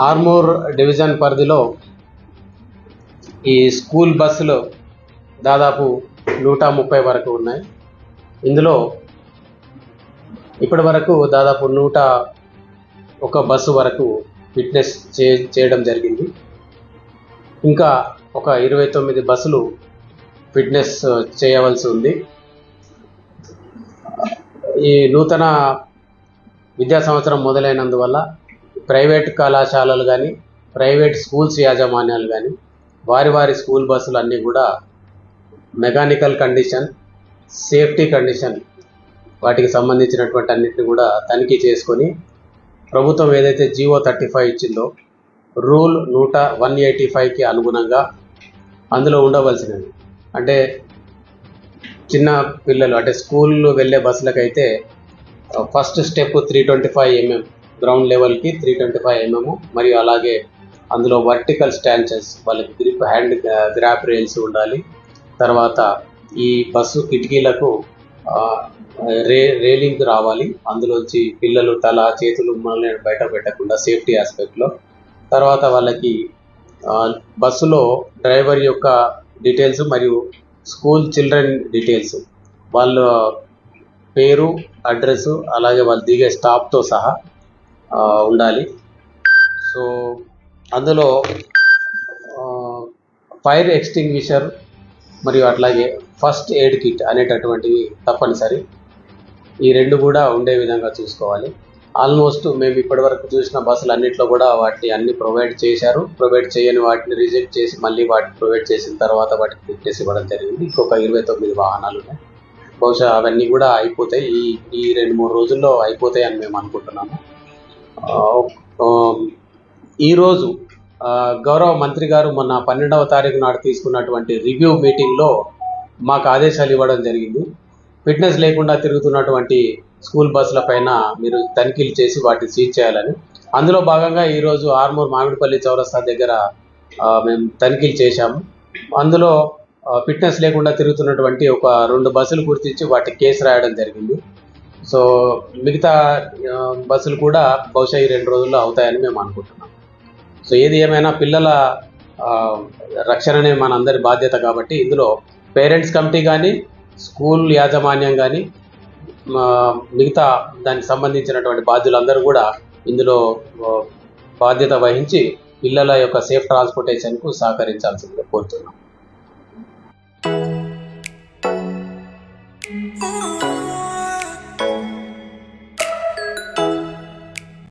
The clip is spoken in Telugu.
ఆర్మూర్ డివిజన్ పరిధిలో ఈ స్కూల్ బస్సులు దాదాపు నూట ముప్పై వరకు ఉన్నాయి. ఇందులో ఇప్పటి వరకు దాదాపు నూట ఒక బస్సు వరకు ఫిట్నెస్ చే చేయడం జరిగింది. ఇంకా ఒక ఇరవై తొమ్మిది బస్సులు ఫిట్నెస్ చేయవలసి ఉంది. ఈ నూతన విద్యా సంవత్సరం మొదలైనందువల్ల ప్రైవేట్ కళాశాలలు కానీ ప్రైవేట్ స్కూల్స్ యాజమాన్యాలు కానీ వారి వారి స్కూల్ బస్సులు అన్నీ కూడా మెకానికల్ కండిషన్ సేఫ్టీ కండిషన్ వాటికి సంబంధించినటువంటి అన్నింటిని కూడా తనిఖీ చేసుకొని ప్రభుత్వం ఏదైతే జీవో థర్టీ ఫైవ్ ఇచ్చిందో రూల్ నూట వన్ ఎయిటీ ఫైవ్కి అనుగుణంగా అందులో ఉండవలసినవి అంటే చిన్న పిల్లలు అంటే స్కూల్లో వెళ్ళే బస్సులకైతే first step three twenty five MM ground లెవెల్కి త్రీ ట్వంటీ ఫైవ్ ఎంఎం మరియు అలాగే అందులో వర్టికల్ స్టాంచెస్ వాళ్ళకి గ్రిప్ హ్యాండ్ గ్రాప్ రైల్స్ ఉండాలి. తర్వాత ఈ బస్సు కిటికీలకు రే రేలింగ్ రావాలి. అందులోంచి పిల్లలు తల చేతులు మనల్ని బయట పెట్టకుండా సేఫ్టీ ఆస్పెక్ట్లో. తర్వాత వాళ్ళకి బస్సులో డ్రైవర్ యొక్క డీటెయిల్స్ మరియు స్కూల్ చిల్డ్రన్ డీటెయిల్స్. వాళ్ళ పేరు అడ్రస్ అలాగే వాళ్ళు దిగే స్టాప్తో సహా ఉండాలి. సో అందులో ఫైర్ ఎక్స్టింగ్విషర్ మరియు అట్లాగే ఫస్ట్ ఎయిడ్ కిట్ అనేటటువంటివి తప్పనిసరి. ఈ రెండు కూడా ఉండే విధంగా చూసుకోవాలి. ఆల్మోస్ట్ మేము ఇప్పటివరకు చూసిన బస్సులు అన్నింటిలో కూడా వాటిని అన్ని ప్రొవైడ్ చేశారు. ప్రొవైడ్ చేయని వాటిని రిజెక్ట్ చేసి మళ్ళీ వాటిని ప్రొవైడ్ చేసిన తర్వాత వాటికి చేసి ఇవ్వడం జరిగింది. ఇంకొక ఇరవై తొమ్మిది వాహనాలు ఉన్నాయి. బహుశా అవన్నీ కూడా అయిపోతాయి. ఈ ఈ రెండు మూడు రోజుల్లో అయిపోతాయి అని మేము అనుకుంటున్నాము. ఈరోజు గౌరవ మంత్రి గారు మొన్న పన్నెండవ తారీఖు నాడు తీసుకున్నటువంటి రివ్యూ మీటింగ్లో మాకు ఆదేశాలు ఇవ్వడం జరిగింది. ఫిట్నెస్ లేకుండా తిరుగుతున్నటువంటి స్కూల్ బస్సుల పైన మీరు తనిఖీలు చేసి వాటిని సీజ్ చేయాలని. అందులో భాగంగా ఈరోజు ఆర్మూర్ మామిడిపల్లి చౌరస్తా దగ్గర మేము తనిఖీలు చేశాము. అందులో ఫిట్నెస్ లేకుండా తిరుగుతున్నటువంటి ఒక రెండు బస్సులు గుర్తించి వాటికి కేసు రాయడం జరిగింది. సో మిగతా బస్సులు కూడా బహుశా ఈ రెండు రోజుల్లో అవుతాయని మేము అనుకుంటున్నాం. సో ఏది ఏమైనా పిల్లల రక్షణనే మనందరి బాధ్యత కాబట్టి ఇందులో పేరెంట్స్ కమిటీ కానీ స్కూల్ యాజమాన్యం కానీ మిగతా దానికి సంబంధించినటువంటి బాధ్యులందరూ కూడా ఇందులో బాధ్యత వహించి పిల్లల యొక్క సేఫ్ ట్రాన్స్పోర్టేషన్కు సహకరించాల్సిందిగా కోరుతున్నాం. Ooh.